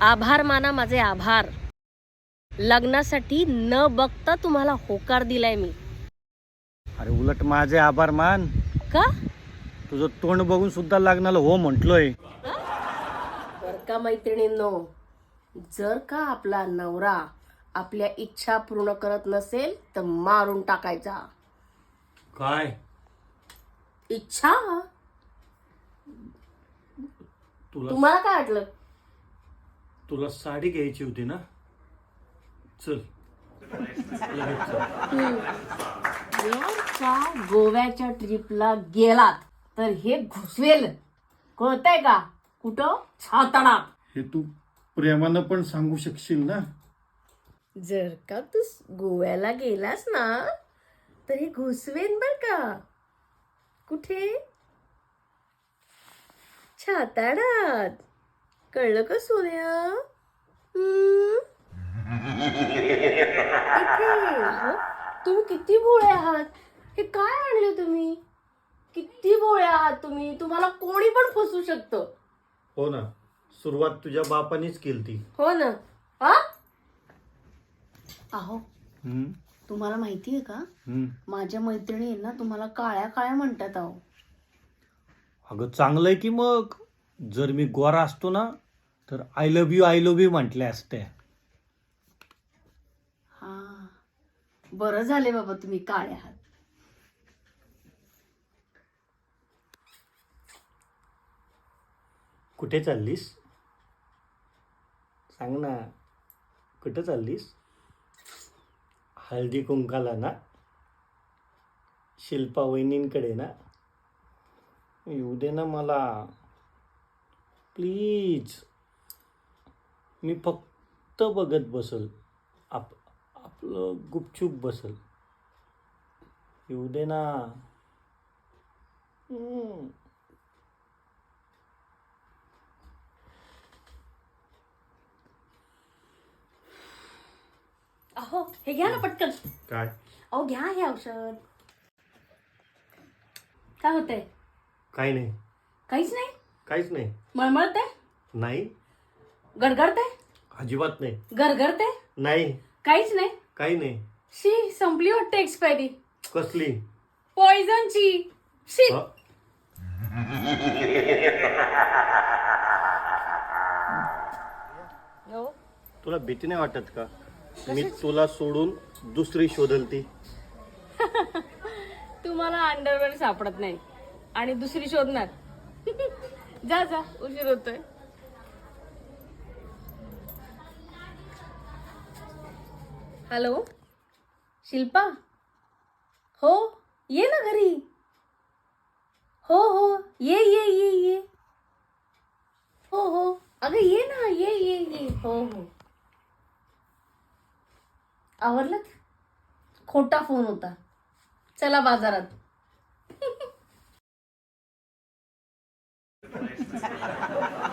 आभार माना माझे आभार. लग्नासाठी न बघता तुम्हाला होकार दिलाय मी. अरे उलट माझे आभार मान. का? तुझं तोंड बघून सुद्धा लग्नाला हो म्हटलोय. बर का मैत्रिणींनो जर का आपला नवरा आपल्या इच्छा पूर्ण करत नसेल तर मारून टाकायचा. काय? इच्छा? तुला तुम्हाला काय वाटलं? तुला साडी घ्यायची होती ना? चल. का गोव्याच्या ट्रिपला गेलात तर हे घुसवेल. कळतंय का? कुठं? छातडात. हे तू प्रेमानं पण सांगू शकशील ना? जर का तू गोव्याला गेलास ना तर हे घुसवेन बर का? कुठे? छाताडात. कळलं का सोन्या हम्म? तुम्ही किती भोळे आहात? हे काय आणले तुम्ही? किती भोळे आहात तुम्ही? तुम्हाला कोणी पण फसू शकतं. हो ना. सुरुवात तुझ्या बापानीच केलती हो ना. हा? अहो तुम्हाला माहिती आहे का? माझ्या मैत्रिणी ना तुम्हाला काळ्या काळ्या म्हणतात अहो. अगं चांगलंय की मग? जर मी गोरा असतो ना तर I love you I love you म्हटल्या असत्या हा. बरं झाले बाबा तुम्ही काळे आहात. कुठे चाललीस? सांग ना कुठे चाललीस? हळदी कुंकाला ना? शिल्पा वहिनींकडे ना? येऊ दे ना मला. प्लीज. मी फक्त बघत बसल. आप आपलं गुपचूप बसल. येऊ दे ना. हम्म. अहो हे घ्या ना पटकन. काय? अहो घ्या हे औषध. काय होतंय? काही नाही. काहीच नाही? काहीच नाही. मळमळते? नाही. गडगडते? अजिबात नाही. गरगरते? नाही. काहीच नाही? काही नाही. शी संपली वाटते एक्सपायरी कसली? पॉइझनची शी. ह? तुला भीती नाही वाटत का? मी तुला सोडून दुसरी शोधल ती तुम्हाला अंडरवेअर सापडत नाही. आणि दुसरी शोधणार. जा जा उशीर होतोय. हॅलो? शिल्पा? हो ये ना घरी. हो हो ये ये ये ये. हो हो. अगं ये ना ये ये ये. हो हो. आवरलं? खोटा फोन होता. चला बाजारात. the placement.